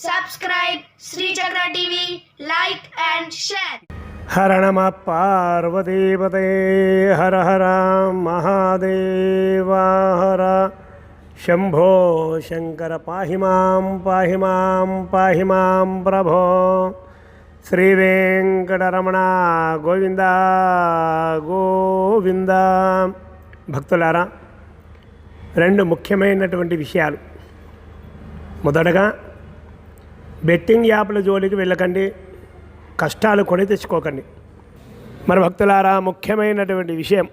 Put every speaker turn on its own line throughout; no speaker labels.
Subscribe Srichakra TV like and share
Hara నమ హర హర మహాదేవ హర శంభో శంకర పాహి మాం పాహి మాం పాహి మాం ప్రభో శ్రీ వెంకటరమణ గోవింద గోవింద భక్తులారా రెండు ముఖ్యమైనటువంటి విషయాలు. మొదటగా బెట్టింగ్ యాప్ల జోలికి వెళ్ళకండి కష్టాలు కొని తెచ్చుకోకండి. మరి భక్తులారా ముఖ్యమైనటువంటి విషయం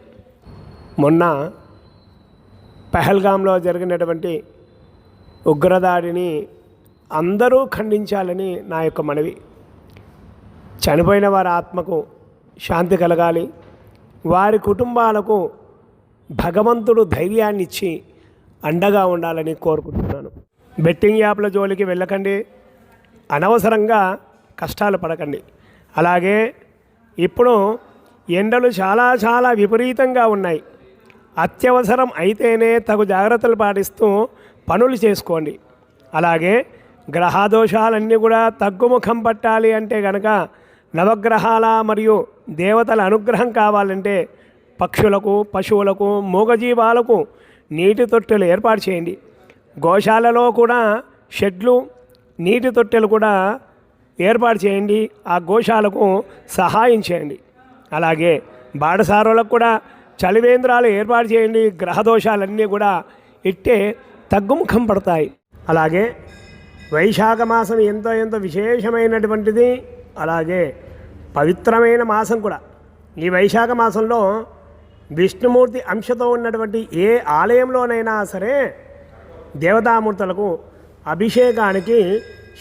మొన్న పహల్గాంలో జరిగినటువంటి ఉగ్రదాడిని అందరూ ఖండించాలని నా యొక్క మనవి. చనిపోయిన వారి ఆత్మకు శాంతి కలగాలి వారి కుటుంబాలకు భగవంతుడు ధైర్యాన్ని ఇచ్చి అండగా ఉండాలని కోరుకుంటున్నాను. బెట్టింగ్ యాప్ల జోలికి వెళ్ళకండి అనవసరంగా కష్టాలు పడకండి. అలాగే ఇప్పుడు ఎండలు చాలా చాలా విపరీతంగా ఉన్నాయి. అత్యవసరం అయితేనే తగు జాగ్రత్తలు పాటిస్తూ పనులు చేసుకోండి. అలాగే గ్రహదోషాలన్నీ కూడా తగ్గుముఖం పట్టాలి అంటే గనక నవగ్రహాల మరియు దేవతల అనుగ్రహం కావాలంటే పక్షులకు పశువులకు మూగజీవాలకు నీటి తొట్టెలు ఏర్పాటు చేయండి. గోశాలలో కూడా షెడ్లు నీటి తొట్టెలు కూడా ఏర్పాటు చేయండి ఆ గోశాలకు సహాయం చేయండి. అలాగే బాడసారులకు కూడా చలివేంద్రాలు ఏర్పాటు చేయండి గ్రహదోషాలన్నీ కూడా ఇట్టే తగ్గుముఖం పడతాయి. అలాగే వైశాఖ మాసం ఎంతో ఎంతో విశేషమైనటువంటిది అలాగే పవిత్రమైన మాసం కూడా. ఈ వైశాఖ మాసంలో విష్ణుమూర్తి అంశతో ఉన్నటువంటి ఏ ఆలయంలోనైనా సరే దేవతామూర్తులకు అభిషేకానికి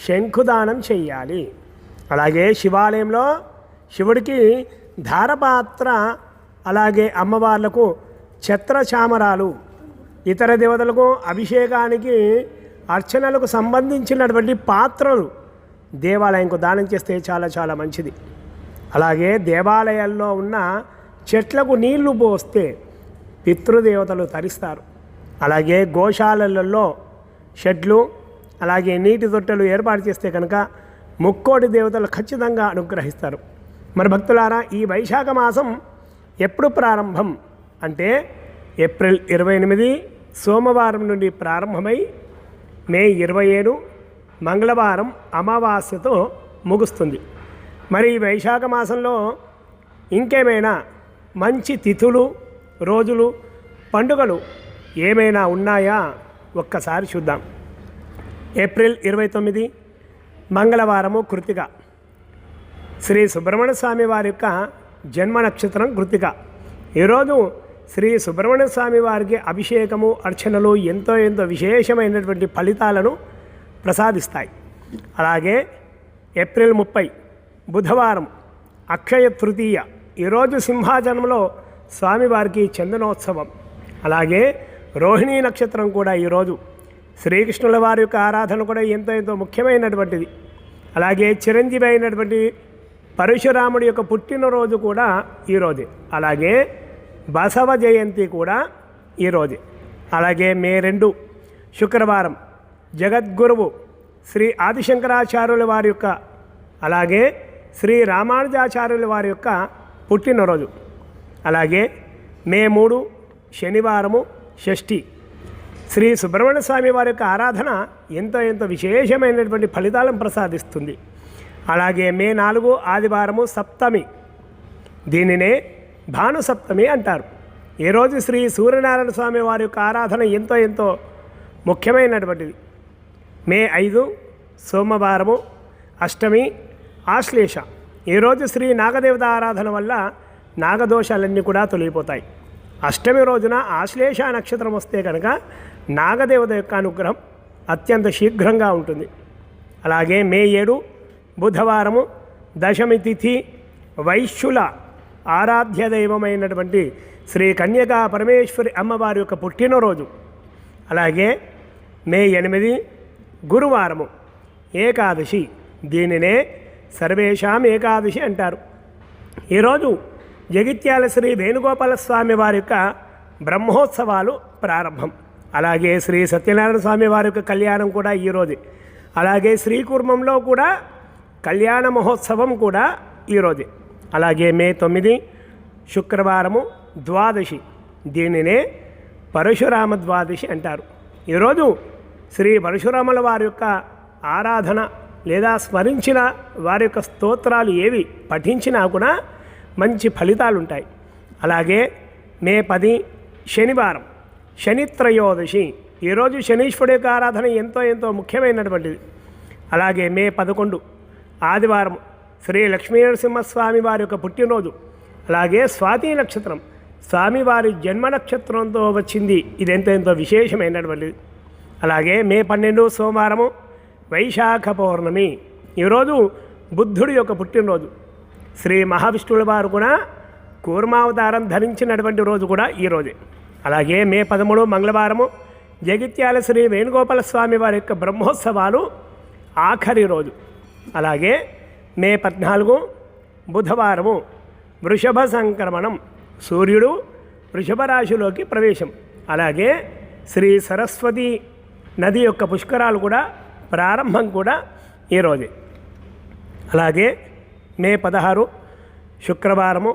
శంఖుదానం చెయ్యాలి. అలాగే శివాలయంలో శివుడికి ధారపాత్ర అలాగే అమ్మవార్లకు ఛత్రచామరాలు ఇతర దేవతలకు అభిషేకానికి అర్చనలకు సంబంధించినటువంటి పాత్రలు దేవాలయంకు దానం చేస్తే చాలా చాలా మంచిది. అలాగే దేవాలయాల్లో ఉన్న చెట్లకు నీళ్ళు పోస్తే పితృదేవతలు తరిస్తారు. అలాగే గోశాలలలో షెడ్లు అలాగే నీటి తొట్టెలు ఏర్పాటు చేస్తే కనుక ముక్కోటి దేవతలు ఖచ్చితంగా అనుగ్రహిస్తారు. మరి భక్తులారా ఈ వైశాఖ మాసం ఎప్పుడు ప్రారంభం? అంటే ఏప్రిల్ ఇరవై ఎనిమిది సోమవారం నుండి ప్రారంభమై మే ఇరవై ఏడు మంగళవారం అమావాస్యతో ముగుస్తుంది. మరి ఈ వైశాఖ మాసంలో ఇంకేమైనా మంచి తిథులు రోజులు పండుగలు ఏమైనా ఉన్నాయా? ఒక్కసారి చూద్దాం. ఏప్రిల్ ఇరవై తొమ్మిది మంగళవారము కృతిక. శ్రీ సుబ్రహ్మణ్య స్వామి వారి యొక్క జన్మ నక్షత్రం కృతిక. ఈరోజు శ్రీ సుబ్రహ్మణ్య స్వామి వారికి అభిషేకము అర్చనలు ఎంతో ఎంతో విశేషమైనటువంటి ఫలితాలను ప్రసాదిస్తాయి. అలాగే ఏప్రిల్ ముప్పై బుధవారం అక్షయ తృతీయ ఈరోజు సింహాచలంలో స్వామివారికి చందనోత్సవం. అలాగే రోహిణీ నక్షత్రం కూడా ఈరోజు శ్రీకృష్ణుల వారి యొక్క ఆరాధన కూడా ఎంతో ఎంతో ముఖ్యమైనటువంటిది. అలాగే చిరంజీవి అయినటువంటి పరశురాముడి యొక్క పుట్టినరోజు కూడా ఈరోజే అలాగే బసవ జయంతి కూడా ఈరోజే అలాగే మే రెండు శుక్రవారం జగద్గురువు శ్రీ ఆదిశంకరాచార్యుల వారి యొక్క అలాగే శ్రీ రామానుజాచార్యుల వారి యొక్క పుట్టినరోజు. అలాగే మే మూడు శనివారము షష్ఠి. శ్రీ సుబ్రహ్మణ్య స్వామి వారి యొక్క ఆరాధన ఎంతో ఎంతో విశేషమైనటువంటి ఫలితాలను ప్రసాదిస్తుంది. అలాగే మే నాలుగు ఆదివారము సప్తమి. దీనినే భాను సప్తమి అంటారు రోజు శ్రీ సూర్యనారాయణ స్వామి వారి యొక్క ఆరాధన ఎంతో ఎంతో ముఖ్యమైనటువంటిది. మే ఐదు సోమవారము అష్టమి ఆశ్లేష. ఈరోజు శ్రీ నాగదేవత ఆరాధన వల్ల నాగదోషాలన్నీ కూడా తొలగిపోతాయి. అష్టమి రోజున ఆశ్లేష నక్షత్రం వస్తే కనుక నాగదేవత యొక్క అనుగ్రహం అత్యంత శీఘ్రంగా ఉంటుంది. అలాగే మే ఏడు బుధవారము దశమి తిథి వైశ్యుల ఆరాధ్య దైవమైనటువంటి శ్రీ కన్యకా పరమేశ్వరి అమ్మవారి యొక్క పుట్టినరోజు. అలాగే మే ఎనిమిది గురువారము ఏకాదశి. దీనినే సర్వేషాం ఏకాదశి అంటారు. ఈరోజు జగిత్యాల శ్రీ వేణుగోపాల స్వామి వారి యొక్క బ్రహ్మోత్సవాలు ప్రారంభం. అలాగే శ్రీ సత్యనారాయణ స్వామి వారి యొక్క కళ్యాణం కూడా ఈరోజే అలాగే శ్రీకుర్మంలో కూడా కళ్యాణ మహోత్సవం కూడా ఈరోజే అలాగే మే తొమ్మిది శుక్రవారము ద్వాదశి. దీనినే పరశురామ ద్వాదశి అంటారు. ఈరోజు శ్రీ పరశురాముల వారి యొక్క ఆరాధన లేదా స్మరించిన వారి యొక్క స్తోత్రాలు ఏవి పఠించినా కూడా మంచి ఫలితాలు ఉంటాయి అలాగే మే పది శనివారం. శనిత్రయోదశి. ఈరోజు శనీశ్వరుడి యొక్క ఆరాధన ఎంతో ఎంతో ముఖ్యమైనటువంటిది. అలాగే మే పదకొండు ఆదివారం శ్రీ లక్ష్మీ నరసింహస్వామి వారి యొక్క పుట్టినరోజు. అలాగే స్వాతి నక్షత్రం స్వామివారి జన్మ నక్షత్రంతో వచ్చింది. ఇది ఎంతో ఎంతో విశేషమైనటువంటిది. అలాగే మే పన్నెండు సోమవారము వైశాఖ పౌర్ణమి. ఈరోజు బుద్ధుడి యొక్క పుట్టినరోజు. శ్రీ మహావిష్ణువుల వారు కూడా కూర్మావతారం ధరించినటువంటి రోజు కూడా ఈ రోజే. అలాగే మే పదమూడు మంగళవారము జగిత్యాల శ్రీ వేణుగోపాల స్వామి వారి యొక్క బ్రహ్మోత్సవాలు ఆఖరి రోజు. అలాగే మే పద్నాలుగు బుధవారము వృషభ సంక్రమణం సూర్యుడు వృషభ రాశిలోకి ప్రవేశం. అలాగే శ్రీ సరస్వతి నది యొక్క పుష్కరాలు కూడా ప్రారంభం కూడా ఈరోజే అలాగే మే పదహారు శుక్రవారము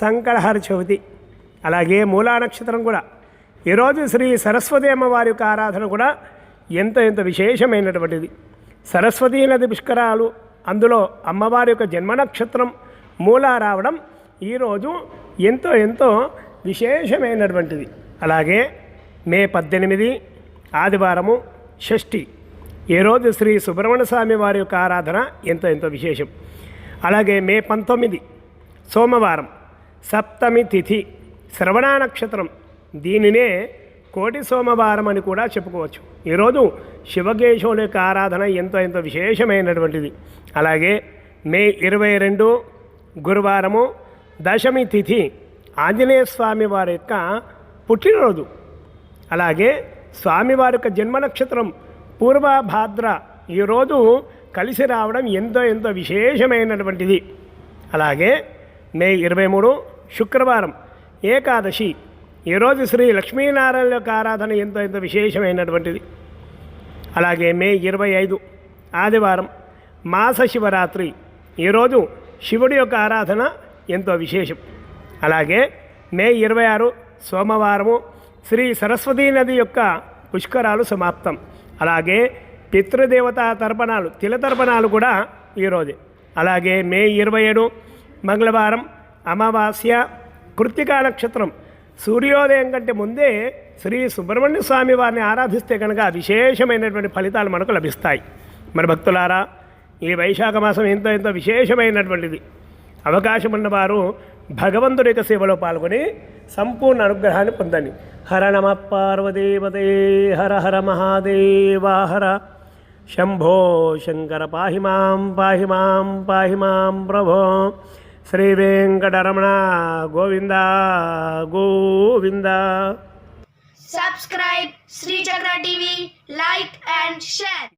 సంకటహర చవితి అలాగే మూలా నక్షత్రం కూడా. ఈరోజు శ్రీ సరస్వతి అమ్మవారి యొక్క ఆరాధన కూడా ఎంతో ఎంతో విశేషమైనటువంటిది. సరస్వతీ నది పుష్కరాలు అందులో అమ్మవారి యొక్క జన్మ నక్షత్రం మూలా రావడం ఈరోజు ఎంతో ఎంతో విశేషమైనటువంటిది. అలాగే మే పద్దెనిమిది ఆదివారము షష్ఠి. ఈరోజు శ్రీ సుబ్రహ్మణ్య స్వామి వారి యొక్క ఆరాధన ఎంతో ఎంతో విశేషం. అలాగే మే పంతొమ్మిది సోమవారం సప్తమి తిథి. శ్రవణ నక్షత్రం. దీనినే కోటి సోమవారం అని కూడా చెప్పుకోవచ్చు. ఈరోజు శివకేశవుల యొక్క ఆరాధన ఎంతో ఎంతో విశేషమైనటువంటిది. అలాగే మే ఇరవై రెండు గురువారము దశమి తిథి ఆంజనేయ స్వామి వారి యొక్క పుట్టినరోజు. అలాగే స్వామివారి యొక్క జన్మ నక్షత్రం పూర్వభాద్ర ఈరోజు కలిసి రావడం ఎంతో ఎంతో విశేషమైనటువంటిది. అలాగే మే ఇరవై మూడు శుక్రవారం ఏకాదశి. ఈరోజు శ్రీ లక్ష్మీనారాయణ యొక్క ఆరాధన ఎంతో ఎంతో విశేషమైనటువంటిది. అలాగే మే ఇరవై ఐదు ఆదివారం మాస శివరాత్రి. ఈరోజు శివుడి యొక్క ఆరాధన ఎంతో విశేషం. అలాగే మే ఇరవై ఆరు సోమవారము శ్రీ సరస్వతీ నది యొక్క పుష్కరాలు సమాప్తం. అలాగే పితృదేవతా తర్పణాలు తిల తర్పణాలు కూడా ఈరోజే అలాగే మే ఇరవై ఏడు మంగళవారం అమావాస్య కృత్తికా నక్షత్రం సూర్యోదయం కంటే ముందే శ్రీ సుబ్రహ్మణ్య స్వామి వారిని ఆరాధిస్తే కనుక విశేషమైనటువంటి ఫలితాలు మనకు లభిస్తాయి. మరి భక్తులారా ఈ వైశాఖ మాసం ఎంతో ఎంతో విశేషమైనటువంటిది. అవకాశం ఉన్నవారు భగవంతుడి యొక్క సేవలో పాల్గొని సంపూర్ణ అనుగ్రహాన్ని పొందండి. హర నమ పార్వదేవదే హర హర మహాదేవా హర. శంభో శంకర పాహి మాం పాహి మాం పాహి మాం ప్రభో. Sri Venkataramana Govinda Govinda.
Subscribe Srichakra TV like and share